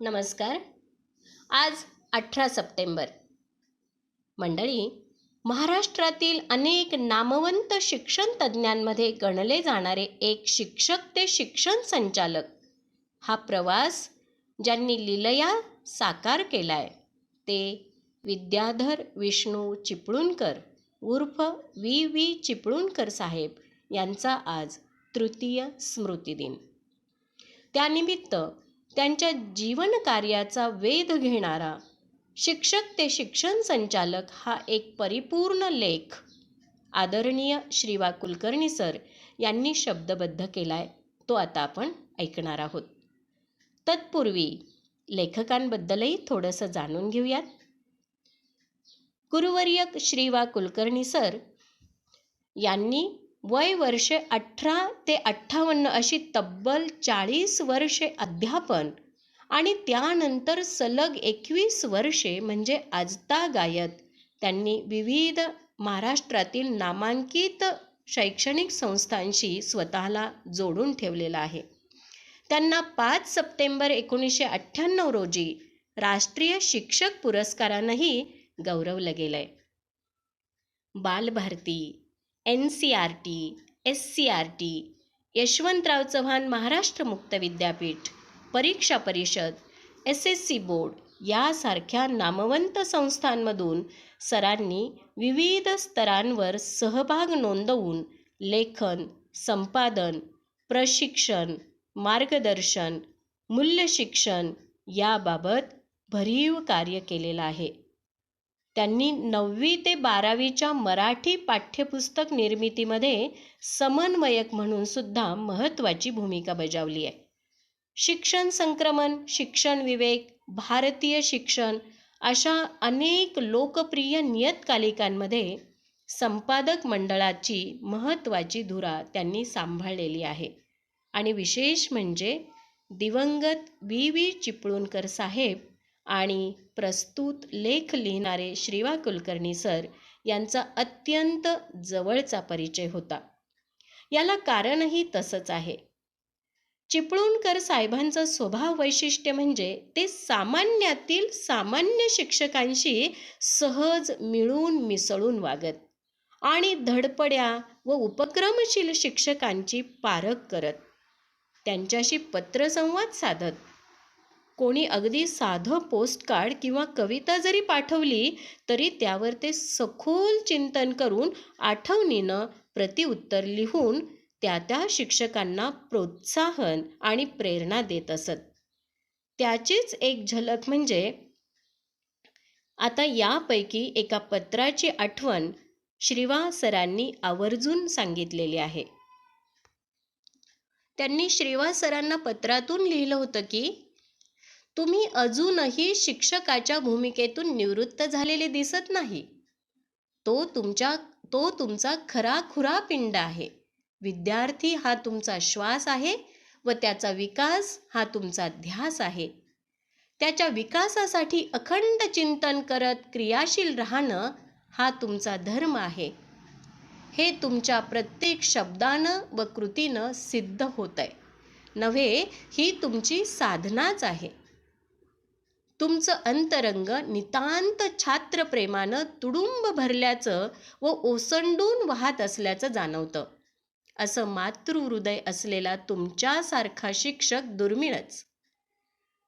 नमस्कार. आज अठरा सप्टेंबर. मंडळी महाराष्ट्रातील अनेक नामवंत शिक्षण तज्ज्ञांमध्ये गणले जाणारे एक शिक्षक ते शिक्षण संचालक हा प्रवास ज्यांनी लिलया साकार केलाय ते विद्याधर विष्णू चिपळूणकर उर्फ वी व्ही चिपळूणकर साहेब यांचा आज तृतीय स्मृतिदिन. त्यानिमित्त त्यांच्या जीवनकार्याचा वेध घेणारा शिक्षक ते शिक्षण संचालक हा एक परिपूर्ण लेख. आदरणीय श्रीवा कुलकर्णी सर यांनी शब्दबद्ध केलाय तो आता आपण ऐकणार आहोत. तत्पूर्वी लेखकांबद्दलही थोडंसं जाणून घेऊयात. गुरुवर्य श्रीवा कुलकर्णी सर यांनी वय वर्षे अठरा ते अठ्ठावन्न अशी तब्बल चाळीस वर्षे अध्यापन आणि त्यानंतर सलग एकवीस वर्षे म्हणजे आजता गायत. त्यांनी विविध महाराष्ट्रातील नामांकित शैक्षणिक संस्थांशी स्वतःला जोडून ठेवलेला आहे. त्यांना पाच सप्टेंबर एकोणीसशे अठ्ठ्याण्णव रोजी राष्ट्रीय शिक्षक पुरस्कारानंही गौरवलं गेलं आहे Balbharati N C R T S C R T Yashwantrao Chavan Maharashtra मुक्त विद्यापीठ परीक्षा परिषद एस एस सी बोर्ड यासारख्या नामवंत संस्थांमधून सरांनी विविध स्तरांवर सहभाग नोंदवून लेखन संपादन प्रशिक्षण मार्गदर्शन मूल्यशिक्षण याबाबत भरीव कार्य केलेलं आहे. त्यांनी नववी ते बारावीच्या मराठी पाठ्यपुस्तक निर्मितीमध्ये समन्वयक म्हणून सुद्धा महत्त्वाची भूमिका बजावली आहे. शिक्षण संक्रमण शिक्षण विवेक भारतीय शिक्षण अशा अनेक लोकप्रिय नियतकालिकांमध्ये संपादक मंडळाची महत्त्वाची धुरा त्यांनी सांभाळलेली आहे. आणि विशेष म्हणजे दिवंगत वी व्ही. चिपळूणकर साहेब आणि प्रस्तुत लेख लिहिणारे श्रीवा कुलकर्णी सर यांचा अत्यंत जवळचा परिचय होता. याला कारणही तसंच आहे. चिपळूणकर साहेबांचं स्वभाव वैशिष्ट्य म्हणजे ते सामान्यातील सामान्य शिक्षकांशी सहज मिळून मिसळून वागत आणि धडपड्या व उपक्रमशील शिक्षकांची पारख करत त्यांच्याशी पत्रसंवाद साधत कोणी अगदी साधं पोस्टकार्ड किंवा कविता जरी पाठवली तरी त्यावर ते सखोल चिंतन करून आठवणीनं प्रतिउत्तर लिहून त्या त्या शिक्षकांना प्रोत्साहन आणि प्रेरणा देत असत. त्याचीच एक झलक म्हणजे आता यापैकी एका पत्राची आठवण श्रीवा सरांनी आवर्जून सांगितलेली आहे. त्यांनी श्रीवा सरांना पत्रातून लिहिलं होतं की तुम्ही अजूनही शिक्षकाच्या भूमिकेतून निवृत्त झालेले दिसत नाही. तो तुमच्या तो तुमचा खरा खुरा पिंड आहे. विद्यार्थी हा तुमचा श्वास आहे व त्याचा विकास हा तुमचा ध्यास आहे. त्याच्या विकासासाठी अखंड चिंतन करत क्रियाशील राहणं हा तुमचा धर्म आहे. हे तुमच्या प्रत्येक शब्दानं व कृतीनं सिद्ध होत आहे नव्हे ही तुमची साधनाच आहे. तुमचं अंतरंग नितांत छात्रप्रेमानं तुडुंब भरल्याचं व ओसंडून वाहत असल्याचं जाणवतं. असं मातृहृदय असलेला तुमच्यासारखा शिक्षक दुर्मिळच.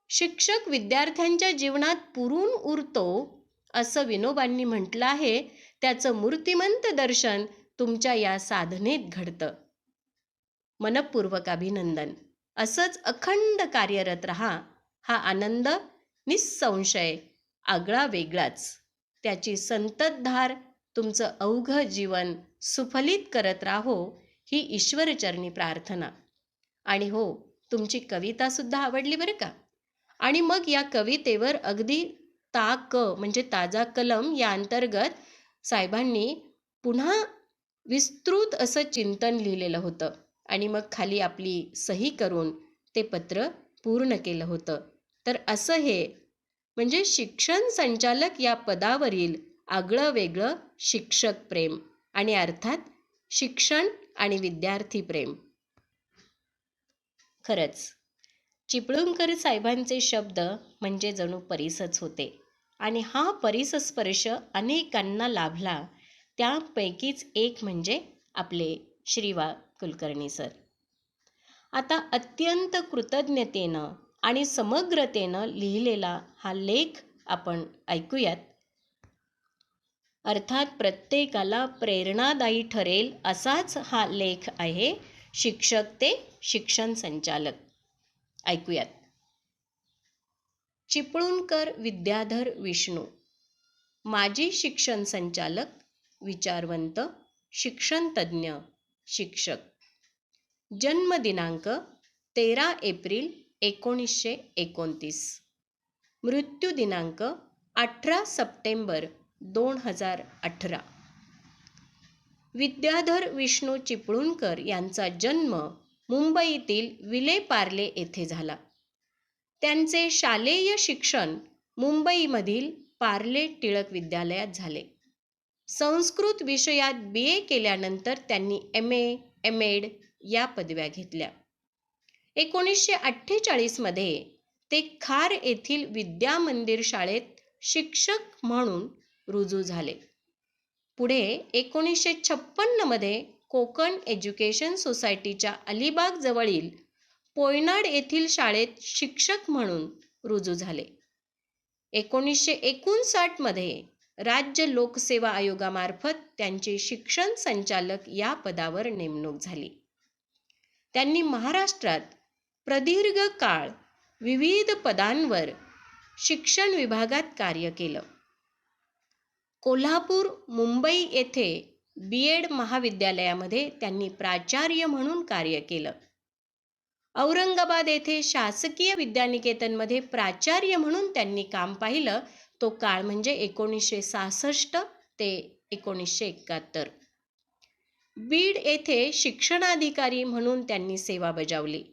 शिक्षक विद्यार्थ्यांच्या जीवनात पुरून उरतो असं विनोबांनी म्हटलं आहे. त्याचं मूर्तिमंत दर्शन तुमच्या या साधनेत घडतं. मनपूर्वक अभिनंदन. असंच अखंड कार्यरत रहा. हा आनंद निसंशय आगळा वेगळाच. त्याची संततधार तुमचं अवघं जीवन सुफलित करत राहो ही ईश्वरचरणी प्रार्थना. आणि हो तुमची कवितासुद्धा आवडली बरं का? आणि मग या कवितेवर अगदी ताक म्हणजे ताजा कलम या अंतर्गत साहेबांनी पुन्हा विस्तृत असं चिंतन लिहिलेलं होतं. आणि मग खाली आपली सही करून ते पत्र पूर्ण केलं होतं. तर असं हे. म्हणजे शिक्षण संचालक या पदावरील आगळं वेगळं शिक्षक प्रेम आणि अर्थात शिक्षण आणि विद्यार्थी प्रेम. खरंच चिपळूणकर साहेबांचे शब्द म्हणजे जणू परिसच होते आणि हा परिसस्पर्श अनेकांना लाभला. त्यापैकीच एक म्हणजे आपले श्रीवा कुलकर्णी सर. आता अत्यंत कृतज्ञतेनं आणि समग्रतेनं लिहिलेला हा लेख आपण ऐकूयात. अर्थात प्रत्येकाला प्रेरणादायी ठरेल असाच हा लेख आहे शिक्षक ते शिक्षण संचालक. ऐकूयात. चिपळूणकर विद्याधर विष्णू माजी शिक्षण संचालक विचारवंत शिक्षणतज्ज्ञ शिक्षक. जन्मदिनांक तेरा एप्रिल एकोणीसशे एकोणतीस. मृत्यू दिनांक अठरा सप्टेंबर दोन हजार अठरा. विद्याधर विष्णू चिपळूणकर यांचा जन्म मुंबईतील विले पार्ले येथे झाला. त्यांचे शालेय शिक्षण मुंबईमधील पार्ले टिळक विद्यालयात झाले. संस्कृत विषयात बी ए केल्यानंतर त्यांनी एम ए एम एड या पदव्या घेतल्या. एकोणीसशे अठ्ठेचाळीसमध्ये ते खार येथील विद्या मंदिर शाळेत शिक्षक म्हणून रुजू झाले. पुढे एकोणीसशे छप्पन्नमध्ये कोकण एज्युकेशन सोसायटीच्या अलिबाग जवळील पोयनाड येथील शाळेत शिक्षक म्हणून रुजू झाले. एकोणीसशे एकोणसाठमध्ये राज्य लोकसेवा आयोगामार्फत त्यांची शिक्षण संचालक या पदावर नेमणूक झाली. त्यांनी महाराष्ट्रात प्रदीर्घ काळ विविध पदांवर शिक्षण विभागात कार्य केलं. कोल्हापूर मुंबई येथे बी एड महाविद्यालयामध्ये त्यांनी प्राचार्य म्हणून कार्य केलं. औरंगाबाद येथे शासकीय विद्यानिकेतनमध्ये प्राचार्य म्हणून त्यांनी काम पाहिलं. तो काळ म्हणजे एकोणीसशे सहासष्ट ते एकोणीसशे एकाहत्तर. बीड येथे शिक्षणाधिकारी म्हणून त्यांनी सेवा बजावली.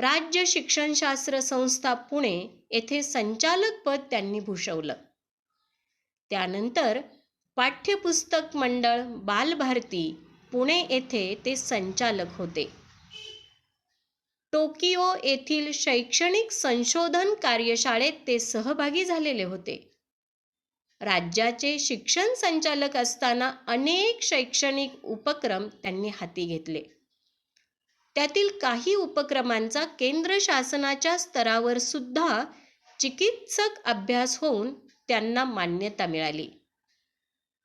राज्य शिक्षणशास्त्र संस्था पुणे येथे संचालक पद त्यांनी भूषवलं. त्यानंतर पाठ्यपुस्तक मंडळ बालभारती पुणे येथे ते संचालक होते. टोकियो येथील शैक्षणिक संशोधन कार्यशाळेत ते सहभागी झालेले होते. राज्याचे शिक्षण संचालक असताना अनेक शैक्षणिक उपक्रम त्यांनी हाती घेतले. त्यातील काही उपक्रमांचा केंद्र शासनाच्या स्तरावर सुद्धा चिकित्सक अभ्यास होऊन त्यांना मान्यता मिळाली.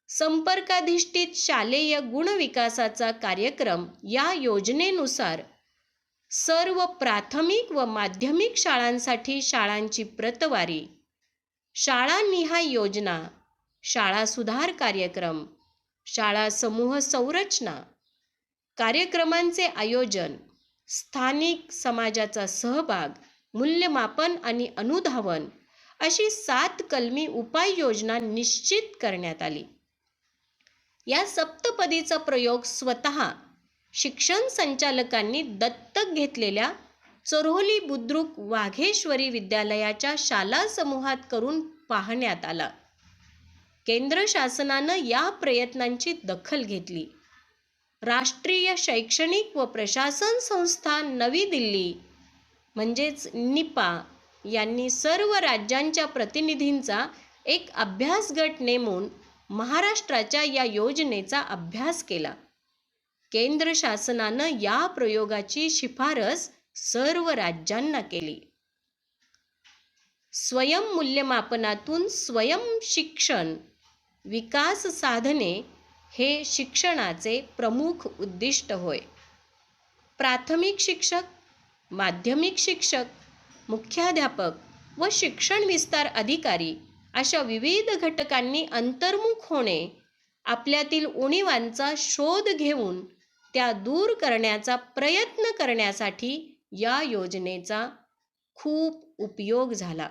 संपर्काधिष्ठित शालेय गुणविकासाचा कार्यक्रम या योजनेनुसार सर्व प्राथमिक व माध्यमिक शाळांसाठी शाळांची प्रतवारी शाळानिहाय योजना शाळा सुधार कार्यक्रम शाळा समूह संरचना कार्यक्रमांचे आयोजन स्थानिक समाजाचा सहभाग मूल्यमापन आणि अनुधावन अशी सात कलमी उपाययोजना निश्चित करण्यात आली. या सप्तपदीचा प्रयोग स्वतः शिक्षण संचालकांनी दत्तक घेतलेल्या चरोली बुद्रुक वाघेश्वरी विद्यालयाच्या शाला समूहात करून पाहण्यात आला. केंद्र शासनानं या प्रयत्नांची दखल घेतली. राष्ट्रीय शैक्षणिक व प्रशासन संस्था नवी दिल्ली म्हणजेच निपा यांनी सर्व राज्यांच्या प्रतिनिधींचा एक अभ्यास गट नेमून महाराष्ट्राच्या या योजनेचा अभ्यास केला. केंद्र शासनानं या प्रयोगाची शिफारस सर्व राज्यांना केली. स्वयंमूल्यमापनातून स्वयं शिक्षण विकास साधने हे शिक्षणाचे प्रमुख उद्दिष्ट होय. प्राथमिक शिक्षक माध्यमिक शिक्षक मुख्याध्यापक व शिक्षण विस्तार अधिकारी अशा विविध घटकांनी अंतर्मुख होणे आपल्यातील उणीवांचा शोध घेऊन त्या दूर करण्याचा प्रयत्न करण्यासाठी या योजनेचा खूप उपयोग झाला.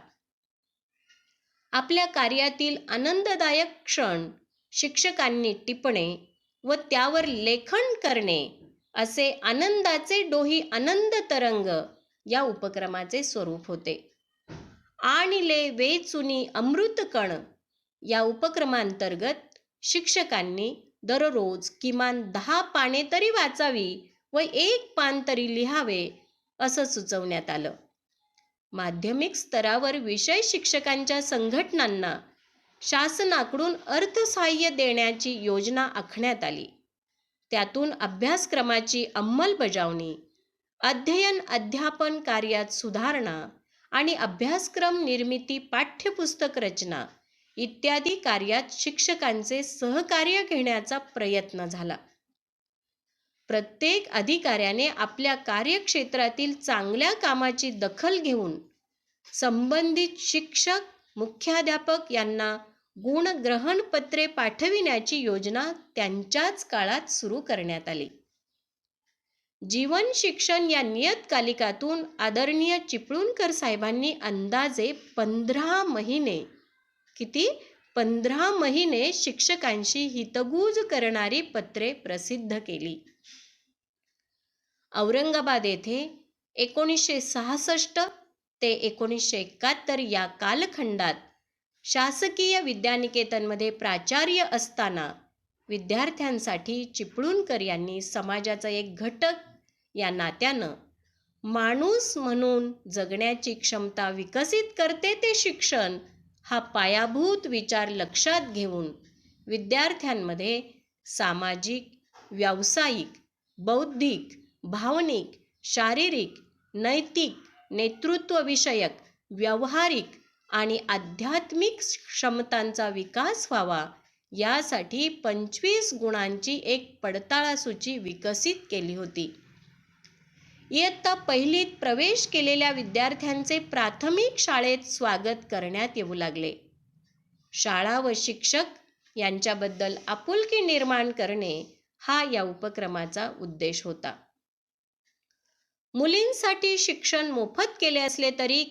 आपल्या कार्यातील आनंददायक क्षण शिक्षकांनी टिपणे व त्यावर लेखन करणे असे आनंदाचे डोही आनंद तरंग या उपक्रमाचे स्वरूप होते. आणिले वेचुनी अमृतकण या उपक्रमांतर्गत शिक्षकांनी दररोज किमान दहा पाने तरी वाचावी व एक पान तरी लिहावे असं सुचवण्यात आलं. माध्यमिक स्तरावर विषय शिक्षकांच्या संघटनांना शासनाकडून अर्थसहाय्य देण्याची योजना आखण्यात आली. त्यातून अभ्यासक्रमाची अंमलबजावणी अध्ययन अध्यापन कार्यात सुधारणा आणि अभ्यासक्रम निर्मिती पाठ्यपुस्तक रचना इत्यादी कार्यात शिक्षकांचे सहकार्य घेण्याचा प्रयत्न झाला. प्रत्येक अधिकाऱ्याने आपल्या कार्यक्षेत्रातील चांगल्या कामाची दखल घेऊन संबंधित शिक्षक मुख्याध्यापक यांना गुणग्रहण पत्रे पाठविण्याची योजना त्यांच्याच काळात सुरू करण्यात आली. जीवन शिक्षण या नियतकालिकातून आदरणीय चिपळूणकर साहेबांनी अंदाजे पंधरा महिने किती? पंधरा महिने शिक्षकांशी हितगुज करणारी पत्रे प्रसिद्ध केली. औरंगाबाद येथे एकोणीसशे सहासष्ट ते एकोणीसशे एकाहत्तर या कालखंडात शासकीय विद्यानिकेतनमध्ये प्राचार्य असताना विद्यार्थ्यांसाठी चिपळूणकर यांनी समाजाचा एक घटक या नात्यानं माणूस म्हणून जगण्याची क्षमता विकसित करते ते शिक्षण हा पायाभूत विचार लक्षात घेऊन विद्यार्थ्यांमध्ये सामाजिक व्यावसायिक बौद्धिक भावनिक शारीरिक नैतिक नेतृत्वविषयक व्यावहारिक आणि आध्यात्मिक क्षमतांचा विकास व्हावा. यासाठी पंचवीस गुणांची एक पडताळा सूची विकसित केली होती. इयत्ता पहिलीत प्रवेश केलेल्या विद्यार्थ्यांचे प्राथमिक शाळेत स्वागत करण्यात येऊ लागले. शाळा व शिक्षक यांच्याबद्दल आपुलकी निर्माण करणे हा या उपक्रमाचा उद्देश होता. मुलींसाठी शिक्षण मोफत केले असले तरी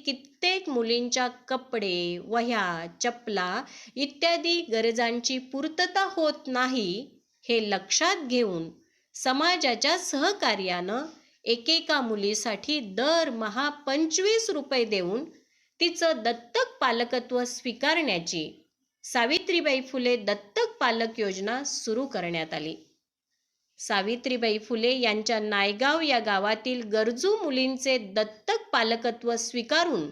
प्रत्येक मुलींच्या कपडे वह्या चपला इत्यादी गरजांची पूर्तता होत नाही हे लक्षात घेऊन समाजाच्या सहकार्यानं एकेका मुलीसाठी दरमहा पंचवीस रुपये देऊन तिचं दत्तक पालकत्व स्वीकारण्याची सावित्रीबाई फुले दत्तक पालक योजना सुरू करण्यात आली. सावित्रीबाई फुले यांच्या नायगाव या गावातील गरजू मुलींचे दत्तक पालकत्व स्वीकारून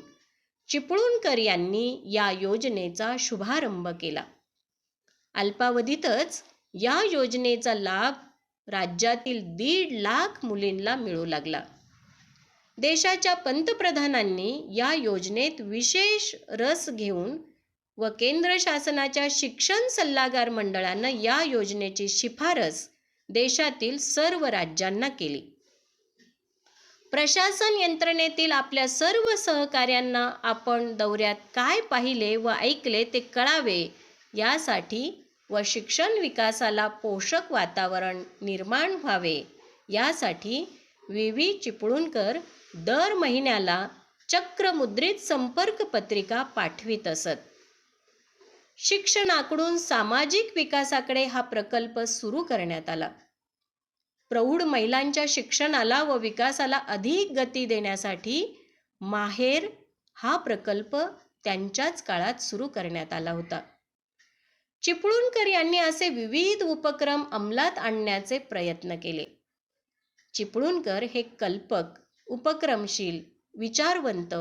चिपळूणकर यांनी या योजनेचा शुभारंभ केला. अल्पावधीतच या योजनेचा लाभ राज्यातील दीड लाख मुलींना मिळू लागला. देशाच्या पंतप्रधानांनी या योजनेत विशेष रस घेऊन व केंद्र शासनाच्या शिक्षण सल्लागार मंडळानं या योजनेची शिफारस देशातील सर्व राज्यांना केली. प्रशासन यंत्रणेतील आपल्या सर्व सहकाऱ्यांना आपण दौऱ्यात काय पाहिले व ऐकले ते कळावे. यासाठी व शिक्षण विकासाला पोषक वातावरण निर्माण व्हावे. यासाठी व्ही. व्ही. चिपळूणकर दर महिन्याला चक्रमुद्रित संपर्क पत्रिका पाठवित असत. शिक्षणाकडून सामाजिक विकासाकडे हा प्रकल्प सुरू करण्यात आला. प्रौढ महिलांच्या शिक्षणाला व विकासाला अधिक गती देण्यासाठी माहेर हा प्रकल्प त्यांच्याच काळात सुरू करण्यात आला होता. चिपळूणकर यांनी असे विविध उपक्रम अंमलात आणण्याचे प्रयत्न केले. चिपळूणकर हे कल्पक उपक्रमशील विचारवंत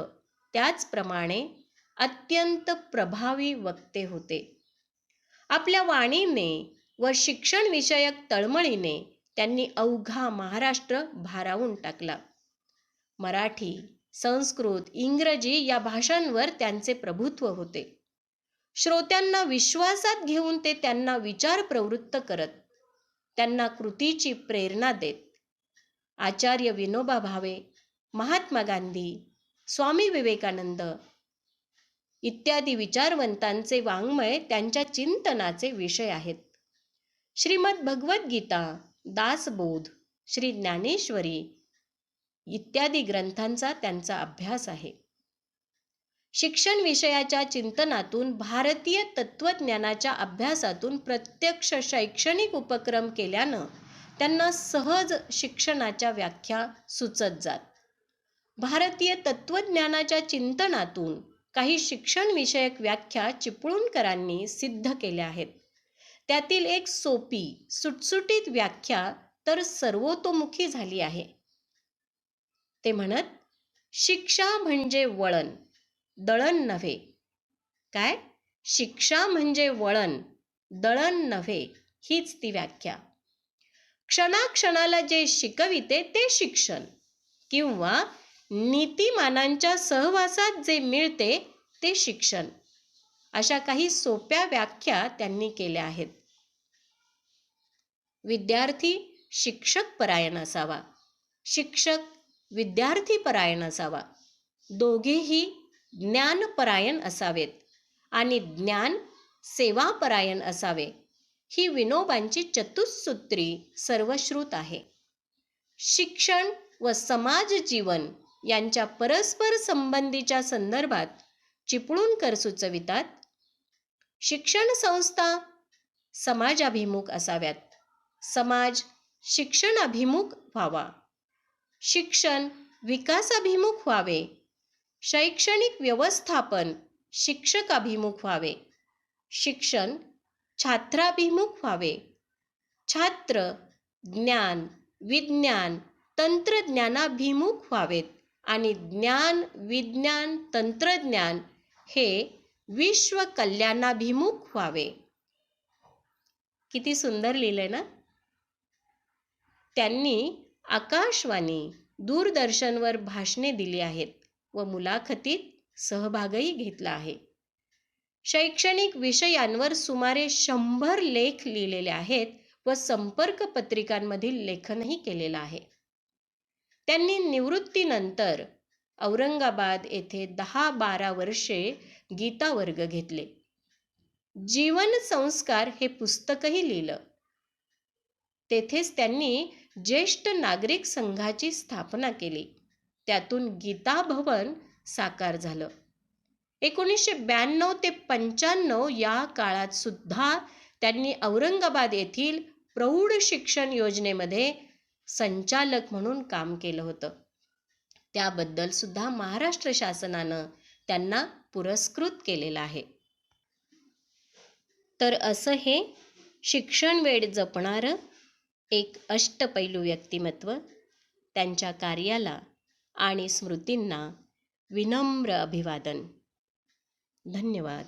त्याचप्रमाणे अत्यंत प्रभावी वक्ते होते. आपल्या वाणीने व शिक्षणविषयक तळमळीने त्यांनी अवघा महाराष्ट्र भारावून टाकला. मराठी संस्कृत इंग्रजी या भाषांवर त्यांचे प्रभुत्व होते. श्रोत्यांना विश्वासात घेऊन ते त्यांना विचार प्रवृत्त करत त्यांना कृतीची प्रेरणा देत. आचार्य विनोबा भावे महात्मा गांधी स्वामी विवेकानंद इत्यादी विचारवंतांचे वाङ्मय त्यांच्या चिंतनाचे विषय आहेत. श्रीमद भगवद्गीता दासबोध श्री ज्ञानेश्वरी इत्यादी ग्रंथांचा त्यांचा अभ्यास आहे. शिक्षण विषयाच्या चिंतनातून भारतीय तत्वज्ञानाच्या अभ्यासातून प्रत्यक्ष शैक्षणिक उपक्रम केल्यानं त्यांना सहज शिक्षणाच्या व्याख्या सुचत जात. भारतीय तत्वज्ञानाच्या चिंतनातून काही शिक्षणविषयक व्याख्या चिपळूणकरांनी सिद्ध केल्या आहेत. त्यातील एक सोपी सुटसुटीत व्याख्या तर सर्वतोमुखी झाली आहे. ते म्हणत शिक्षा म्हणजे वळण दळण नव्हे. काय? शिक्षा म्हणजे वळण दळण नव्हे हीच ती व्याख्या. क्षणाक्षणाला जे शिकविते ते शिक्षण किंवा नीतिमानांच्या सहवासात जे मिळते ते शिक्षण. अशा काही सोप्या व्याख्या त्यांनी केल्या आहेत. विद्यार्थी शिक्षक परायण असावा. शिक्षक विद्यार्थी परायण असावा. दोघेही ज्ञानपरायण असावेत आणि ज्ञान सेवापरायण असावे ही विनोबांची चतुःसूत्री सर्वश्रुत आहे. शिक्षण व समाज जीवन यांच्या परस्पर संबंधीच्या संदर्भात चिपळूणकर सुचवितात. शिक्षण संस्था समाजाभिमुख असाव्यात. समाज शिक्षणाभिमुख व्हावा. शिक्षण विकासाभिमुख व्हावे. शैक्षणिक व्यवस्थापन शिक्षकाभिमुख व्हावे. शिक्षण छात्राभिमुख व्हावे. छात्र ज्ञान विज्ञान तंत्रज्ञानाभिमुख व्हावेत आणि ज्ञान विज्ञान तंत्रज्ञान हे विश्व कल्याणाभिमुख व्हावे. किती सुंदर लिहिलंय ना? त्यांनी आकाशवाणी दूरदर्शनवर भाषणे दिली आहेत व मुलाखतीत सहभागही घेतला आहे. शैक्षणिक विषयांवर सुमारे शंभर लेख लिहिलेले आहेत व संपर्क पत्रिकांमधील लेखनही केलेलं आहे. त्यांनी निवृत्तीनंतर औरंगाबाद येथे दहा बारा वर्षे गीता वर्ग घेतले. जीवन संस्कार हे पुस्तकही लिहिलं. तेथेच त्यांनी ज्येष्ठ नागरिक संघाची स्थापना केली. त्यातून गीता भवन साकार झालं. एकोणीसशे ब्याण्णव ते पंच्याण्णव या काळात सुद्धा त्यांनी औरंगाबाद येथील प्रौढ शिक्षण योजनेमध्ये संचालक म्हणून काम केलं होतं. त्याबद्दल सुद्धा महाराष्ट्र शासनानं त्यांना पुरस्कृत केलेलं आहे. तर असं हे शिक्षण वेळ जपणारं एक अष्टपैलू व्यक्तिमत्व त्यांच्या कार्याला आणि स्मृतींना विनम्र अभिवादन. धन्यवाद.